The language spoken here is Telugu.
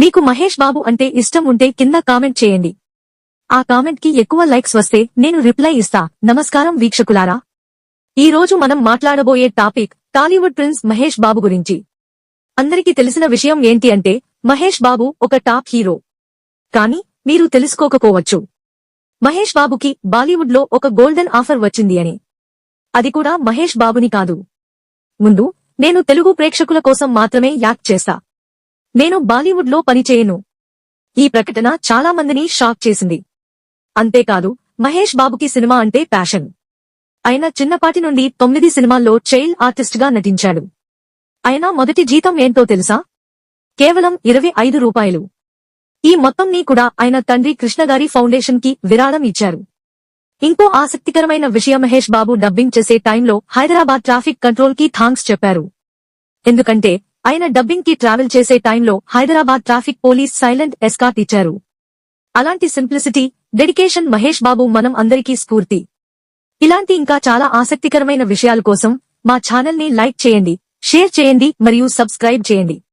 మీకు మహేష్ బాబు అంటే ఇష్టం ఉంటే కింద కామెంట్ చేయండి. ఆ కామెంట్కి ఎక్కువ లైక్స్ వస్తే నేను రిప్లై ఇస్తా. నమస్కారం వీక్షకులారా. ఈ రోజు మనం మాట్లాడబోయే టాపిక్ టాలీవుడ్ ప్రిన్స్ మహేష్ బాబు గురించి. అందరికీ తెలిసిన విషయం ఏంటి అంటే మహేష్ బాబు ఒక టాప్ హీరో. కానీ మీరు తెలుసుకోకపోవచ్చు. మహేష్ బాబుకి బాలీవుడ్లో ఒక గోల్డెన్ ఆఫర్ వచ్చింది అని. అది కూడా మహేష్ బాబుని కాదు. ముందు నేను తెలుగు ప్రేక్షకుల కోసం మాత్రమే యాక్ట్ చేస్తా. నేను బాలీవుడ్లో పనిచేయను. ఈ ప్రకటన చాలా మందిని షాక్ చేసింది. అంతేకాదు మహేష్ బాబుకి సినిమా అంటే ప్యాషన్. ఆయన చిన్నపాటి నుండి తొమ్మిది సినిమాల్లో చైల్డ్ ఆర్టిస్ట్గా నటించాడు. ఆయన మొదటి జీతం ఏంటో తెలుసా? కేవలం ఇరవై ఐదు రూపాయలు. ఈ మొత్తంని కూడా ఆయన తండ్రి కృష్ణగారి ఫౌండేషన్కి విరాళం ఇచ్చారు. ఇంకో ఆసక్తికరమైన విషయం మహేష్ బాబు డబ్బింగ్ చేసే టైంలో హైదరాబాద్ ట్రాఫిక్ కంట్రోల్కి థాంక్స్ చెప్పారు. ఎందుకంటే ఆయన డబ్బింగ్కి ట్రావెల్ చేసే టైంలో Hyderabad traffic police silent escort ఇచ్చారు. అలాంటి సింప్లిసిటీ డెడికేషన్ మహేష్ బాబు మనం అందరికీ స్ఫూర్తి. ఇలాంటి ఇంకా చాలా ఆసక్తికరమైన విషయాల కోసం మా ఛానల్ని లైక్ చేయండి షేర్ చేయండి మరియు సబ్స్క్రైబ్ చేయండి.